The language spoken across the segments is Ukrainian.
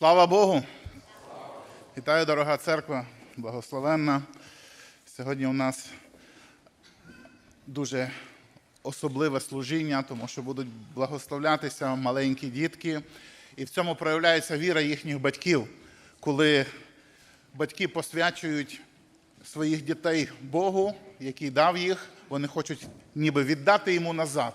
Слава Богу! Вітаю, дорога церква, благословенна. Сьогодні у нас дуже особливе служіння, тому що будуть благословлятися маленькі дітки. І в цьому проявляється віра їхніх батьків, коли батьки посвячують своїх дітей Богу, який дав їх, вони хочуть ніби віддати йому назад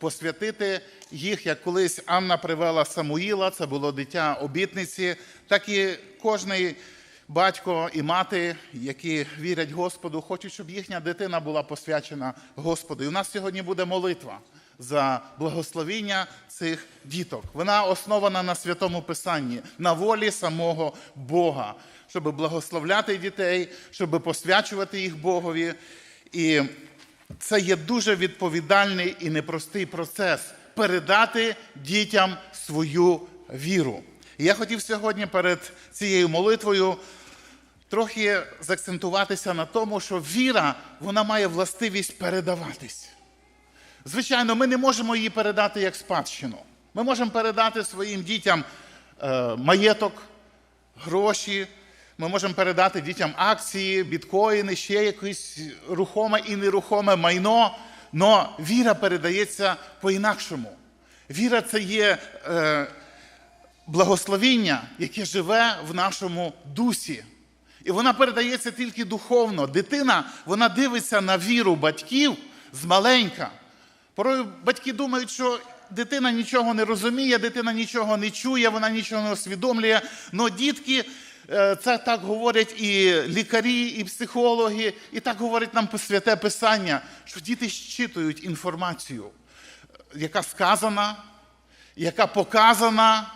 посвятити їх, як колись Анна привела Самуїла, це було дитя обітниці, так і кожний батько і мати, які вірять Господу, хочуть, щоб їхня дитина була посвячена Господу. І у нас сьогодні буде молитва за благословіння цих діток. Вона основана на святому Писанні, на волі самого Бога, щоб благословляти дітей, щоб посвячувати їх Богові. І це є дуже відповідальний і непростий процес передати дітям свою віру. І я хотів сьогодні перед цією молитвою трохи заакцентуватися на тому, що віра вона має властивість передаватись. Звичайно, ми не можемо її передати як спадщину. Ми можемо передати своїм дітям е, маєток, гроші. Ми можемо передати дітям акції, біткоїни, ще якесь рухоме і нерухоме майно. але віра передається по-інакшому. Віра це є е, благословіння, яке живе в нашому дусі. І вона передається тільки духовно. Дитина вона дивиться на віру батьків з маленька. Порою батьки думають, що дитина нічого не розуміє, дитина нічого не чує, вона нічого не усвідомлює. Але дітки, це так говорять і лікарі, і психологи, і так говорить нам святе Писання, що діти щитують інформацію, яка сказана, яка показана,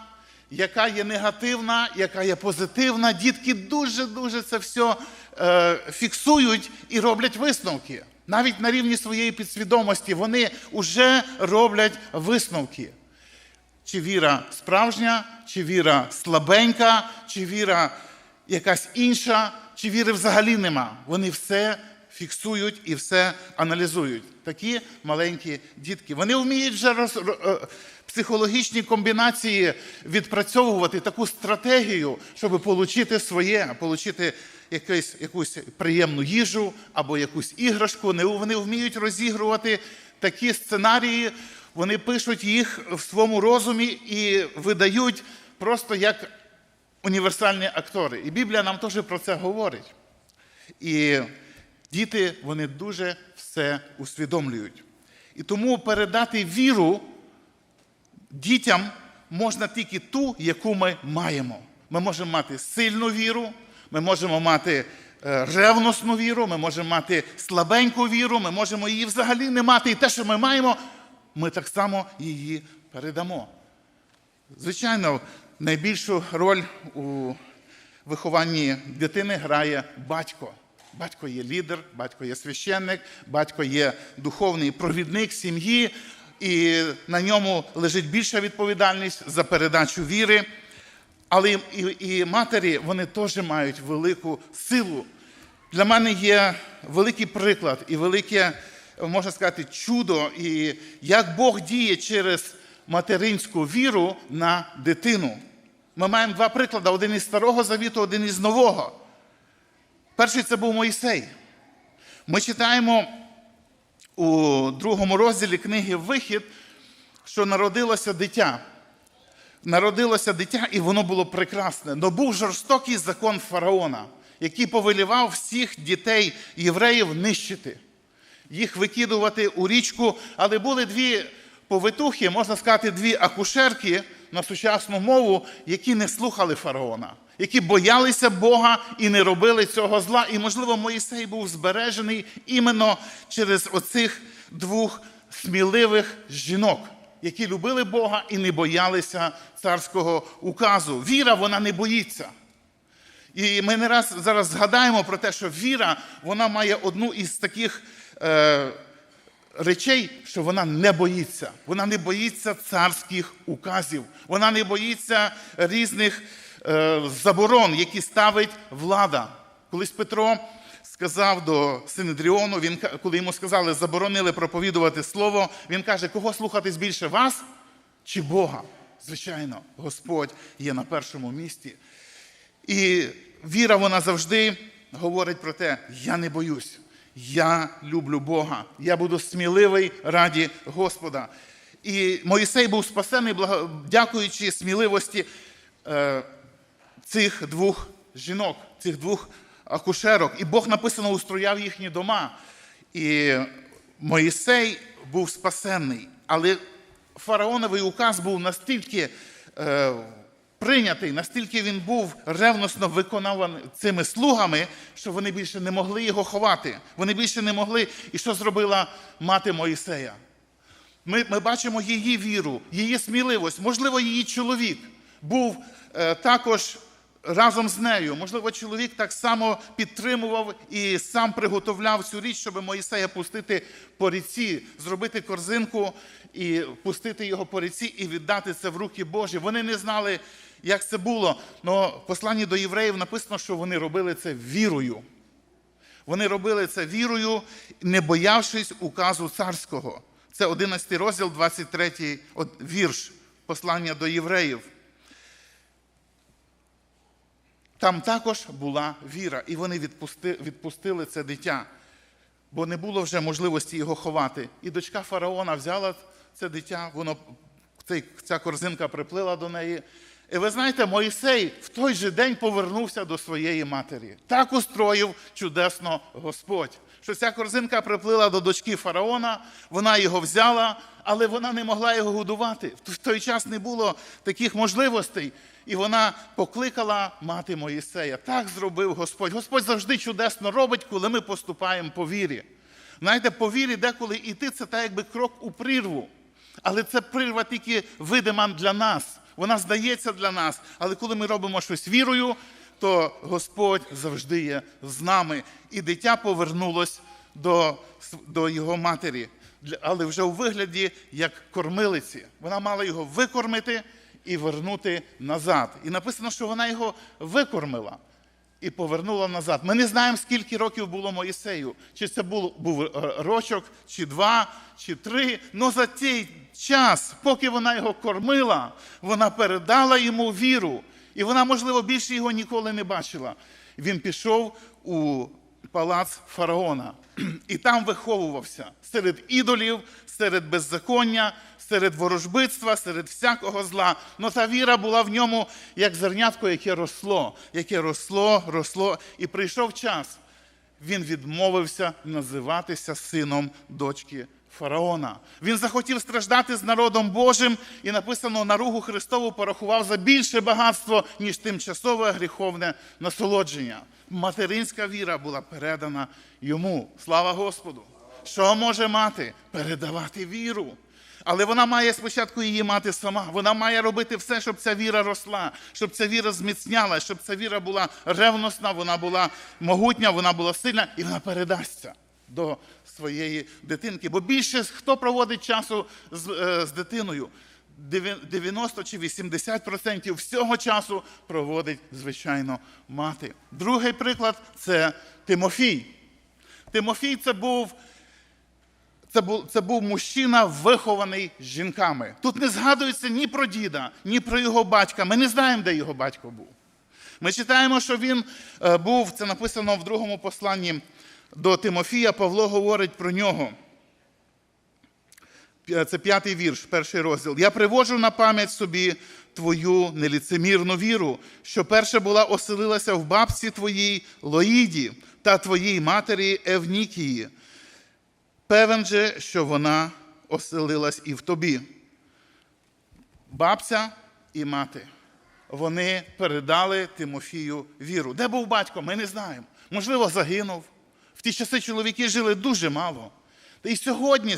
яка є негативна, яка є позитивна. Дітки дуже-дуже це все е, фіксують і роблять висновки. Навіть на рівні своєї підсвідомості вони вже роблять висновки. Чи віра справжня, чи віра слабенька, чи віра якась інша, чи віри взагалі нема. Вони все фіксують і все аналізують. Такі маленькі дітки. Вони вміють вже роз, е, психологічні комбінації відпрацьовувати таку стратегію, щоб отримати своє, отримати якусь, якусь приємну їжу або якусь іграшку. Вони- Вони вміють розігрувати такі сценарії, вони пишуть їх в своєму розумі і видають просто як універсальні актори. І Біблія нам теж про це говорить. І діти вони дуже все усвідомлюють. І тому передати віру дітям можна тільки ту, яку ми маємо. Ми можемо мати сильну віру, ми можемо мати е, ревностну віру, ми можемо мати слабеньку віру, ми можемо її взагалі не мати. І те, що ми маємо, ми так само її передамо. Звичайно, найбільшу роль у вихованні дитини грає батько. Батько є лідер, батько є священник, батько є духовний провідник сім'ї, і на ньому лежить більша відповідальність за передачу віри. Але і, і, матері вони теж мають велику силу. Для мене є великий приклад і велике, можна сказати, чудо, і як Бог діє через материнську віру на дитину. Ми маємо два приклади: один із старого завіту, один із нового. Перший це був Мойсей. Ми читаємо у другому розділі книги Вихід, що народилося дитя. Народилося дитя, і воно було прекрасне. Но був жорстокий закон фараона, який повелівав всіх дітей євреїв нищити, їх викидувати у річку. Але були дві повитухи, можна сказати, дві акушерки на сучасну мову, які не слухали фараона, які боялися Бога і не робили цього зла. І, можливо, Моїсей був збережений іменно через оцих двох сміливих жінок які любили Бога і не боялися царського указу. Віра, вона не боїться. І ми не раз зараз згадаємо про те, що віра вона має одну із таких е, речей, що вона не боїться. Вона не боїться царських указів, вона не боїться різних е, заборон, які ставить влада. Колись Петро сказав до Синедріону, він, коли йому сказали, заборонили проповідувати слово, він каже, кого слухатись більше вас чи Бога? Звичайно, Господь є на першому місці. І віра, вона завжди говорить про те: я не боюсь, я люблю Бога, я буду сміливий раді Господа. І Моїсей був спасений, дякуючи сміливості е, цих двох жінок, цих двох акушерок. І Бог написано устрояв їхні дома. І Моїсей був спасенний, але фараоновий указ був настільки е, прийнятий, настільки він був ревносно виконуваний цими слугами, що вони більше не могли його ховати. Вони більше не могли. І що зробила мати Моїсея? Ми, ми бачимо її віру, її сміливість. Можливо, її чоловік був е, також разом з нею. Можливо, чоловік так само підтримував і сам приготовляв цю річ, щоб Моїсея пустити по ріці, зробити корзинку і пустити його по ріці і віддати це в руки Божі. Вони не знали, як це було. Але в посланні до євреїв написано, що вони робили це вірою. Вони робили це вірою, не боявшись указу царського. Це 11 розділ, 23 вірш послання до євреїв. Там також була віра, і вони відпусти, відпустили це дитя, бо не було вже можливості його ховати. І дочка фараона взяла це дитя, воно, ця корзинка приплила до неї. І ви знаєте, Моїсей в той же день повернувся до своєї матері. Так устроїв чудесно Господь. Що ця корзинка приплила до дочки фараона, вона його взяла, але вона не могла його годувати. В той час не було таких можливостей. І вона покликала мати Моїсея. Так зробив Господь. Господь завжди чудесно робить, коли ми поступаємо по вірі. Знаєте, по вірі деколи йти це так, якби крок у прірву. Але це прірва тільки видима для нас. Вона здається для нас. Але коли ми робимо щось вірою, то Господь завжди є з нами. І дитя повернулось до, до його матері, але вже у вигляді як кормилиці. Вона мала його викормити і вернути назад. І написано, що вона його викормила і повернула назад. Ми не знаємо, скільки років було Моїсею. Чи це був, був е, рочок, чи два, чи три. Но за цей час, поки вона його кормила, вона передала йому віру. І вона, можливо, більше його ніколи не бачила. Він пішов у палац фараона і там виховувався серед ідолів, серед беззаконня, серед ворожбитства, серед всякого зла. Но та віра була в ньому як зернятко, яке росло, яке росло, росло, і прийшов час. Він відмовився називатися сином дочки фараона. Він захотів страждати з народом Божим і написано наругу Христову порахував за більше багатство, ніж тимчасове гріховне насолодження. Материнська віра була передана йому. Слава Господу! Що може мати? Передавати віру. Але вона має спочатку її мати сама. Вона має робити все, щоб ця віра росла, щоб ця віра зміцняла, щоб ця віра була ревностна, вона була могутня, вона була сильна, і вона передасться до своєї дитинки. Бо більше хто проводить часу з, е, з дитиною? 90 чи 80% всього часу проводить, звичайно, мати. Другий приклад це Тимофій. Тимофій це був це був, це був мужчина, вихований жінками. Тут не згадується ні про діда, ні про його батька. Ми не знаємо, де його батько був. Ми читаємо, що він е, був, це написано в другому посланні до Тимофія, Павло говорить про нього. Це п'ятий вірш, перший розділ. Я привожу на пам'ять собі твою неліцемірну віру, що перша була оселилася в бабці твоїй Лоїді та твоїй матері Евнікії. Певен же, що вона оселилась і в тобі. Бабця і мати. Вони передали Тимофію віру. Де був батько? Ми не знаємо. Можливо, загинув. В ті часи чоловіки жили дуже мало. Та І сьогодні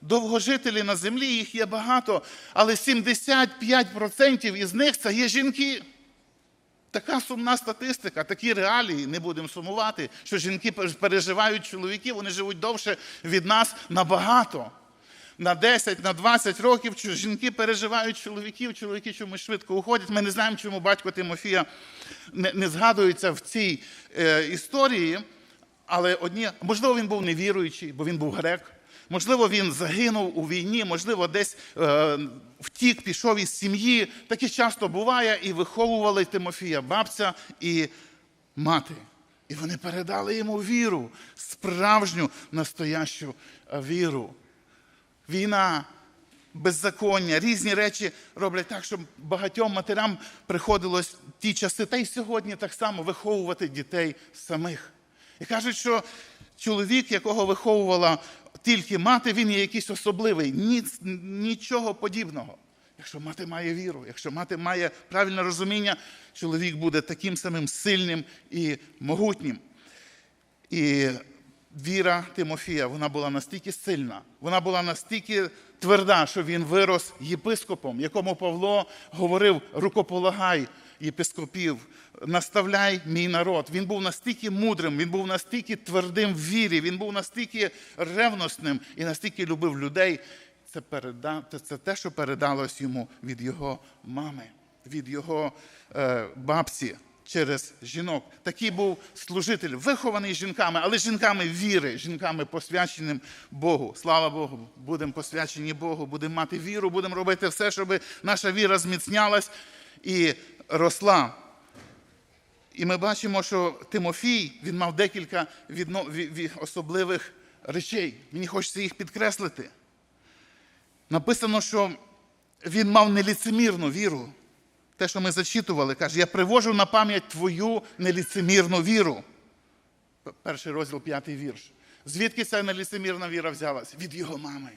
довгожителі на землі їх є багато, але 75% із них це є жінки. Така сумна статистика, такі реалії, не будемо сумувати, що жінки переживають чоловіків, вони живуть довше від нас набагато. На 10, на 20 років жінки переживають чоловіків, чоловіки чомусь швидко уходять. Ми не знаємо, чому батько Тимофія не, не згадується в цій е, історії. Але одні, можливо, він був невіруючий, бо він був грек. Можливо, він загинув у війні, можливо, десь е, втік, пішов із сім'ї. Таке часто буває, і виховували Тимофія бабця і мати. І вони передали йому віру, справжню настоящу е, віру. Війна, беззаконня, різні речі роблять так, щоб багатьом матерям приходилось ті часи, та й сьогодні так само виховувати дітей самих. І кажуть, що чоловік, якого виховувала тільки мати, він є якийсь особливий. Ні, нічого подібного. Якщо мати має віру, якщо мати має правильне розуміння, чоловік буде таким самим сильним і могутнім. І віра Тимофія, вона була настільки сильна, вона була настільки тверда, що він вирос єпископом, якому Павло говорив: рукополагай єпископів, наставляй мій народ. Він був настільки мудрим, він був настільки твердим в вірі, він був настільки ревностним і настільки любив людей. Це, переда... це те, що передалось йому від його мами, від його е, бабці через жінок. Такий був служитель, вихований жінками, але жінками віри, жінками посвяченим Богу. Слава Богу, будемо посвячені Богу, будемо мати віру, будемо робити все, щоб наша віра зміцнялась і росла. І ми бачимо, що Тимофій він мав декілька відно... особливих речей. Мені хочеться їх підкреслити. Написано, що він мав неліцемірну віру. Те, що ми зачитували, каже, я привожу на пам'ять твою неліцемірну віру. Перший розділ, п'ятий вірш. Звідки ця неліцемірна віра взялась? Від його мами.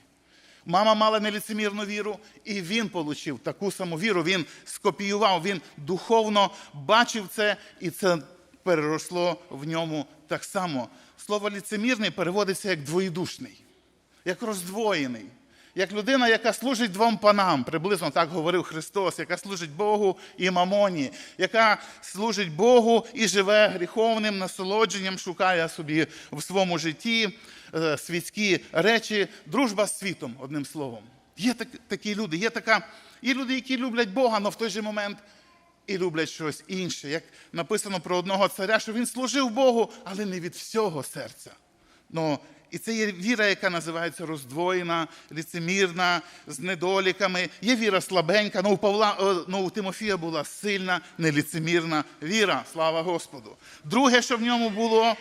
Мама мала неліцемірну віру, і він отримав таку саму віру. Він скопіював, він духовно бачив це, і це переросло в ньому так само. Слово ліцемірний переводиться як двоєдушний, як роздвоєний. Як людина, яка служить двом панам, приблизно так говорив Христос, яка служить Богу і мамоні, яка служить Богу і живе гріховним насолодженням, шукає собі в своєму житті е, світські речі, дружба з світом, одним словом. Є так, такі люди, є така, є люди, які люблять Бога, але в той же момент і люблять щось інше. Як написано про одного царя, що він служив Богу, але не від всього серця. Но і це є віра, яка називається роздвоєна, ліцемірна, з недоліками. Є віра слабенька, але у Павла, ну, у Тимофія була сильна, неліцемірна віра. Слава Господу. Друге, що в ньому було,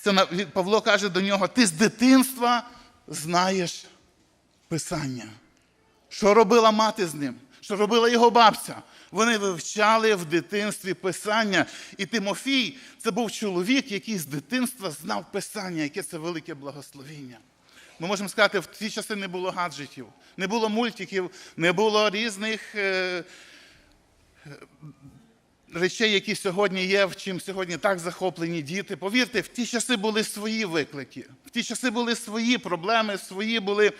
це Павло каже до нього: ти з дитинства знаєш Писання. Що робила мати з ним? Що робила його бабця? Вони вивчали в дитинстві Писання. І Тимофій це був чоловік, який з дитинства знав Писання, яке це велике благословіння. Ми можемо сказати, в ті часи не було гаджетів, не було мультиків, не було різних е, речей, які сьогодні є, в чим сьогодні так захоплені діти. Повірте, в ті часи були свої виклики, в ті часи були свої проблеми, свої були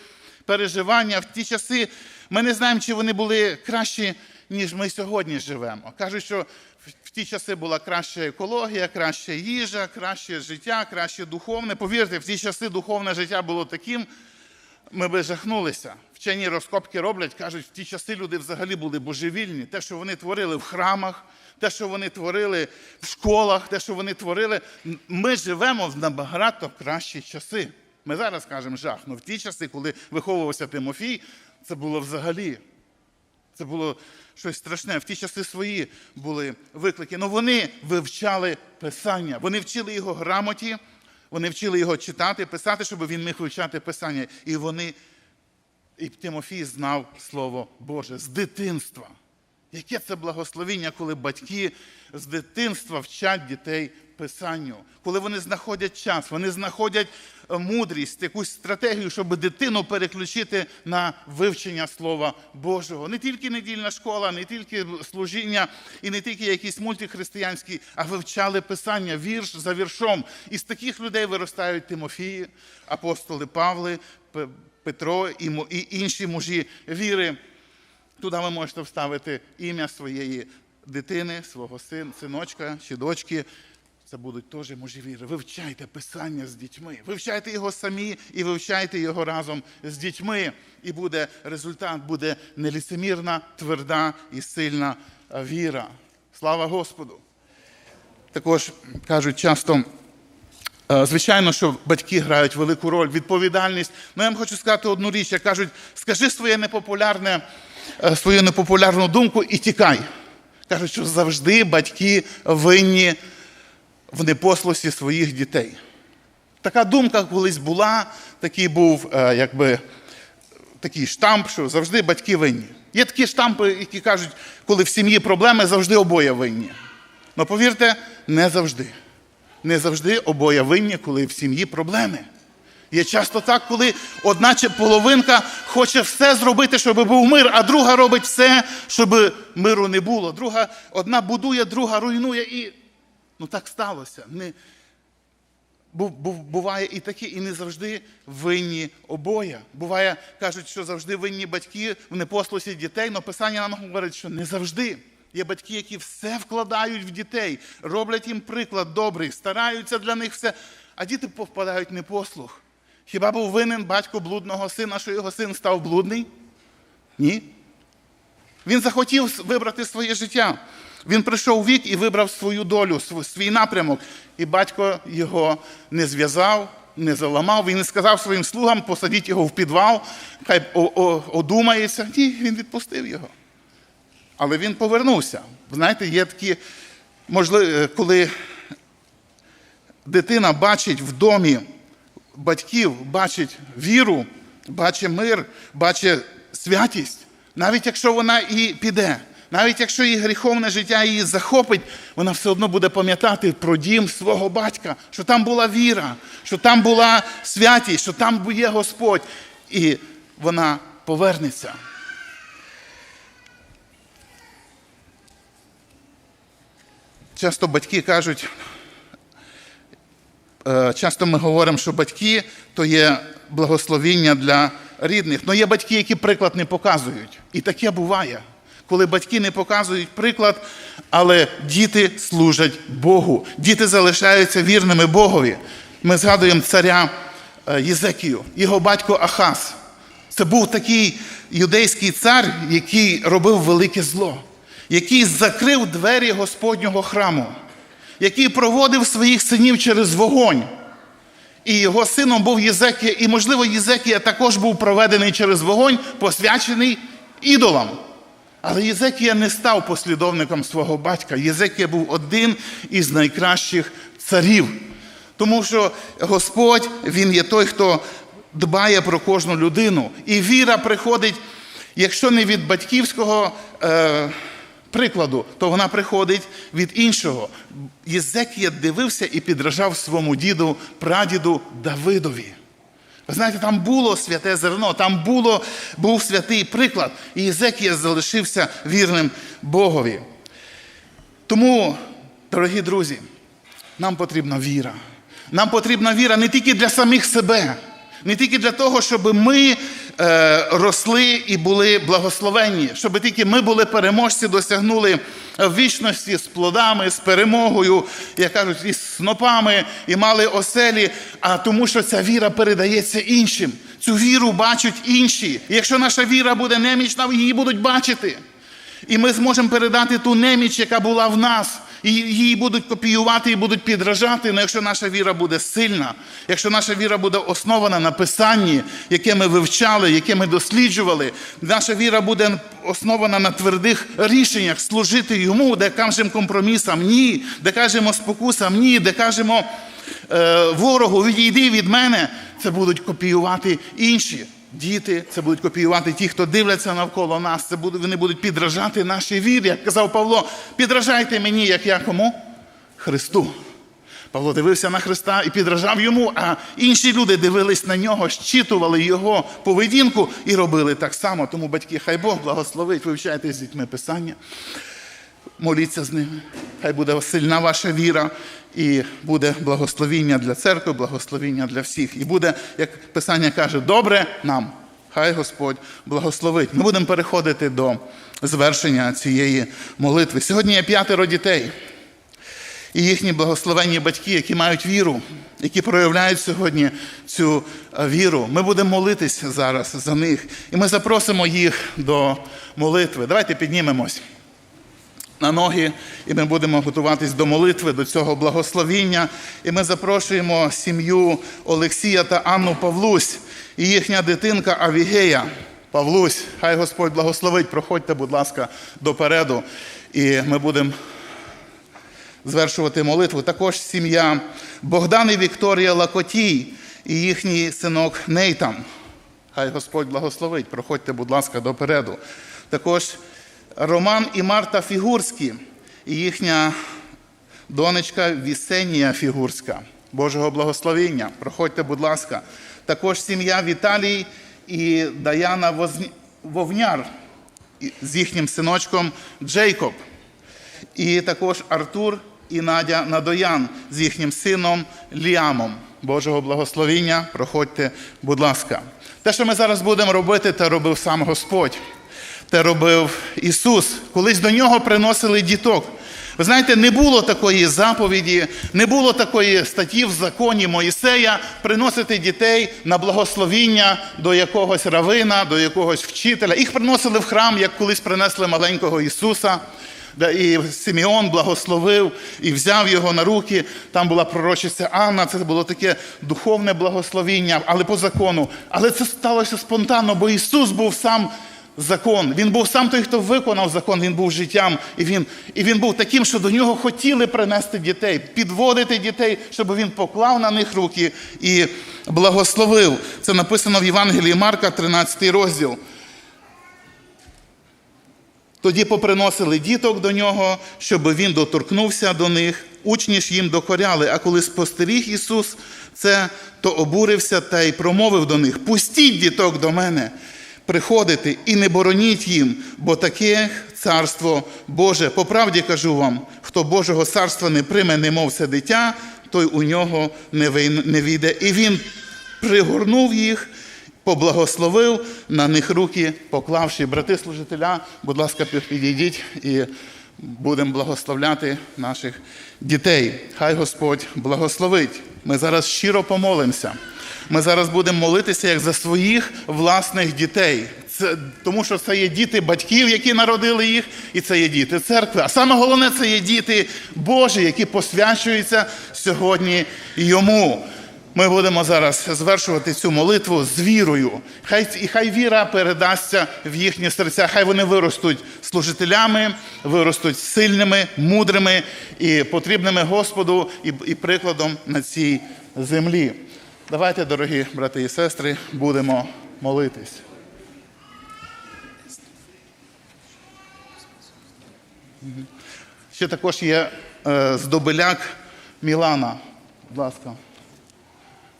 переживання. В ті часи ми не знаємо, чи вони були кращі ніж ми сьогодні живемо. Кажуть, що в ті часи була краща екологія, краща їжа, краще життя, краще духовне. Повірте, в ті часи духовне життя було таким, ми би жахнулися. Вчені розкопки роблять, кажуть, в ті часи люди взагалі були божевільні. Те, що вони творили в храмах, те, що вони творили в школах, те, що вони творили. Ми живемо в набагато кращі часи. Ми зараз кажемо жах, але в ті часи, коли виховувався Тимофій, це було взагалі. Це було щось страшне. В ті часи свої були виклики. але вони вивчали Писання. Вони вчили його грамоті, вони вчили його читати, писати, щоб він міг вивчати Писання. І вони, і Тимофій знав Слово Боже з дитинства. Яке це благословіння, коли батьки з дитинства вчать дітей Писанню, коли вони знаходять час, вони знаходять е, мудрість, якусь стратегію, щоб дитину переключити на вивчення Слова Божого. Не тільки недільна школа, не тільки служіння і не тільки якісь мультихристиянські, а вивчали Писання вірш за віршом. І з таких людей виростають Тимофії, апостоли Павли, Петро і інші мужі віри. Туди ви можете вставити ім'я своєї дитини, свого син, синочка чи дочки. Це будуть теж віри. Вивчайте Писання з дітьми. Вивчайте його самі і вивчайте його разом з дітьми. І буде результат, буде неліцемірна, тверда і сильна віра. Слава Господу! Також кажуть часто Е, Звичайно, що батьки грають велику роль, відповідальність. Ну я вам хочу сказати одну річ, як кажуть, скажи своє непопулярне, е, свою непопулярну думку і тікай. Кажуть, що завжди батьки винні в непослусі своїх дітей. Така думка колись була, такий був е, якби такий штамп, що завжди батьки винні. Є такі штампи, які кажуть, коли в сім'ї проблеми, завжди обоє винні. Ну повірте, не завжди. Не завжди обоє винні, коли в сім'ї проблеми. Є часто так, коли одна половинка хоче все зробити, щоб був мир, а друга робить все, щоб миру не було. Друга, одна будує, друга руйнує і ну так сталося. Не, Бу- бу- Буває і таке, і не завжди винні обоє. Буває, кажуть, що завжди винні батьки в непослусі дітей, але Писання нам говорить, що не завжди. Є батьки, які все вкладають в дітей, роблять їм приклад добрий, стараються для них все, а діти попадають в непослух. Хіба був винен батько блудного сина, що його син став блудний? Ні. Він захотів вибрати своє життя. Він прийшов вік і вибрав свою долю, свій напрямок. І батько його не зв'язав, не заламав. Він не сказав своїм слугам, посадіть його в підвал, хай одумається. Ні, він відпустив його. Але він повернувся. Знаєте, є такі, можливо, коли дитина бачить в домі батьків, бачить віру, бачить мир, бачить святість, навіть якщо вона і піде, навіть якщо її гріховне життя її захопить, вона все одно буде пам'ятати про дім свого батька, що там була віра, що там була святість, що там є Господь. І вона повернеться. Часто батьки кажуть, е, часто ми говоримо, що батьки то є благословіння для рідних. Але є батьки, які приклад не показують. І таке буває, коли батьки не показують приклад, але діти служать Богу. Діти залишаються вірними Богові. Ми згадуємо царя е, Єзекію, його батько Ахаз. Це був такий юдейський цар, який робив велике зло, який закрив двері Господнього храму, який проводив своїх синів через вогонь. І його сином був Єзекія, і, можливо, Єзекія також був проведений через вогонь, посвячений ідолам. Але Єзекія не став послідовником свого батька. Єзекія був один із найкращих царів. Тому що Господь, Він є той, хто дбає про кожну людину. І віра приходить, якщо не від батьківського е, прикладу, то вона приходить від іншого. Єзекія дивився і підражав своєму діду, прадіду Давидові. Ви знаєте, там було святе зерно, там було, був святий приклад, і Єзекія залишився вірним Богові. Тому, дорогі друзі, нам потрібна віра. Нам потрібна віра не тільки для самих себе, не тільки для того, щоб ми росли і були благословенні, щоб тільки ми були переможці, досягнули вічності з плодами, з перемогою, як кажуть, із снопами і мали оселі, а тому, що ця віра передається іншим. Цю віру бачать інші. І якщо наша віра буде немічна, її будуть бачити. І ми зможемо передати ту неміч, яка була в нас. І її будуть копіювати і будуть підражати. Але якщо наша віра буде сильна, якщо наша віра буде основана на писанні, яке ми вивчали, яке ми досліджували, наша віра буде основана на твердих рішеннях служити йому, де кажемо компромісам ні, де кажемо спокусам ні, де кажемо е, ворогу, відійди від мене, це будуть копіювати інші. Діти, це будуть копіювати ті, хто дивляться навколо нас. Це будуть, вони будуть підражати нашій вірі. Як казав Павло, підражайте мені, як я кому? Христу. Павло дивився на Христа і підражав йому, а інші люди дивились на нього, щитували його поведінку і робили так само. Тому, батьки, хай Бог благословить, вивчайте з дітьми Писання, моліться з ними. Хай буде сильна ваша віра, і буде благословіння для церкви, благословіння для всіх. І буде, як Писання каже, добре нам. Хай Господь благословить. Ми будемо переходити до звершення цієї молитви. Сьогодні є п'ятеро дітей. І їхні благословенні батьки, які мають віру, які проявляють сьогодні цю е, віру. Ми будемо молитися зараз за них. І ми запросимо їх до молитви. Давайте піднімемось. На ноги, і ми будемо готуватись до молитви, до цього благословіння. І ми запрошуємо сім'ю Олексія та Анну Павлусь і їхня дитинка Авігея. Павлусь, хай Господь благословить. Проходьте, будь ласка, допереду. І ми будемо звершувати молитву. Також сім'я Богдан і Вікторія Лакотій і їхній синок Нейтан. Хай Господь благословить. Проходьте, будь ласка, допереду. Також Роман і Марта Фігурські і їхня донечка Вісенія Фігурська. Божого благословіння. Проходьте, будь ласка. Також сім'я Віталій і Даяна Возні- Вовняр з їхнім синочком Джейкоб. І також Артур і Надя Надоян з їхнім сином Ліамом. Божого благословіння, проходьте, будь ласка. Те, що ми зараз будемо робити, те робив сам Господь. Те робив Ісус. Колись до нього приносили діток. Ви знаєте, не було такої заповіді, не було такої статті в законі Моїсея приносити дітей на благословіння до якогось равина, до якогось вчителя. Їх приносили в храм, як колись принесли маленького Ісуса. І Симеон благословив і взяв його на руки. Там була пророчиця Анна, це було таке духовне благословіння, але по закону. Але це сталося спонтанно, бо Ісус був сам закон. Він був сам той, хто виконав закон, він був життям. І він, і він був таким, що до нього хотіли принести дітей, підводити дітей, щоб він поклав на них руки і благословив. Це написано в Євангелії Марка, 13 розділ. Тоді поприносили діток до нього, щоб він доторкнувся до них. Учні ж їм докоряли, а коли спостеріг Ісус це, то обурився та й промовив до них: Пустіть діток до мене, приходити і не бороніть їм, бо таке царство Боже. По правді кажу вам, хто Божого царства не прийме, немов це дитя, той у нього не вийн- не війде. І він пригорнув їх поблагословив на них руки, поклавши брати служителя, будь ласка, підійдіть і будемо благословляти наших дітей. Хай Господь благословить. Ми зараз щиро помолимося. Ми зараз будемо молитися як за своїх власних дітей. Це, тому що це є діти батьків, які народили їх, і це є діти церкви. А саме головне, це є діти Божі, які посвячуються сьогодні йому. Ми будемо зараз звершувати цю молитву з вірою. Хай і хай віра передасться в їхні серця. Хай вони виростуть служителями, виростуть сильними, мудрими і потрібними Господу і, і прикладом на цій землі. Давайте, дорогі брати і сестри, будемо молитись. Ще також є е, здобиляк Мілана. Будь ласка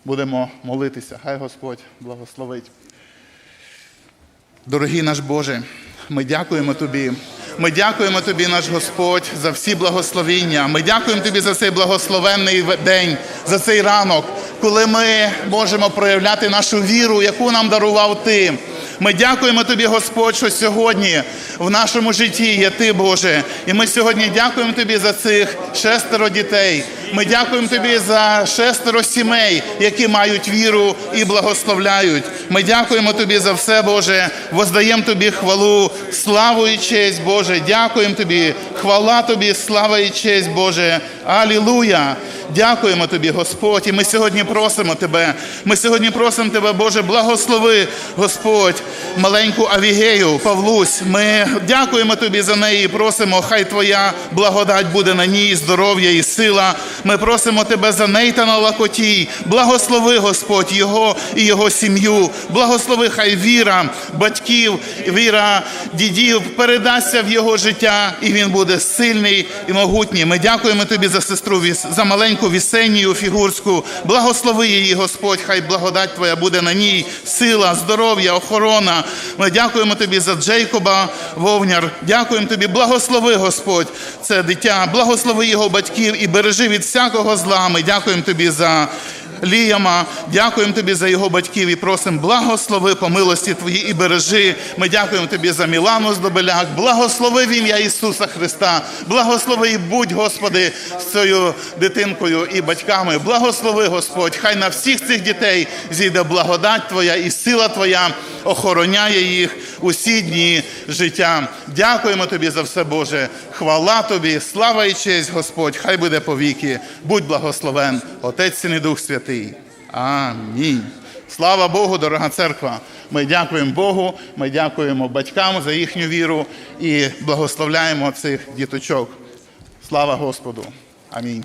будемо молитися. Хай Господь благословить. Дорогий наш Боже, ми дякуємо Тобі. Ми дякуємо Тобі, наш Господь, за всі благословіння. Ми дякуємо Тобі за цей благословенний день, за цей ранок, коли ми можемо проявляти нашу віру, яку нам дарував Ти. Ми дякуємо Тобі, Господь, що сьогодні в нашому житті є Ти, Боже. І ми сьогодні дякуємо Тобі за цих шестеро дітей. Ми дякуємо Тобі за шестеро сімей, які мають віру і благословляють. Ми дякуємо Тобі за все, Боже. Воздаємо Тобі хвалу, славу і честь, Боже. Дякуємо Тобі. Хвала Тобі, слава і честь, Боже. Алілуя! Дякуємо Тобі, Господь. І ми сьогодні просимо Тебе. Ми сьогодні просимо Тебе, Боже, благослови, Господь, маленьку Авігею, Павлусь. Ми дякуємо Тобі за неї і просимо, хай Твоя благодать буде на ній, здоров'я і сила. Ми просимо Тебе за Нейтана Лакотій. Благослови, Господь, його і його сім'ю. Благослови, хай віра батьків, віра дідів передасться в його життя, і він буде сильний і могутній. Ми дякуємо Тобі за сестру за маленьку Вісенію Фігурську. Благослови її, Господь, хай благодать Твоя буде на ній, сила, здоров'я, охорона. Ми дякуємо Тобі за Джейкоба Вовняр. Дякуємо Тобі, благослови, Господь, це дитя, благослови його батьків і бережи від всякого зла. Ми дякуємо Тобі за Ліяма. Дякуємо тобі за його батьків і просимо благослови по милості Твої і бережи. Ми дякуємо тобі за Мілану Здобеляк. Благослови в ім'я Ісуса Христа. Благослови і будь, Господи, з цією дитинкою і батьками. Благослови, Господь. Хай на всіх цих дітей зійде благодать Твоя і сила Твоя охороняє їх. Усі дні життя. Дякуємо тобі за все, Боже. Хвала тобі, слава і честь, Господь. Хай буде повіки. Будь благословен, Отець Син і Дух Святий. Амінь. Слава Богу, дорога церква. Ми дякуємо Богу, ми дякуємо батькам за їхню віру і благословляємо цих діточок. Слава Господу. Амінь.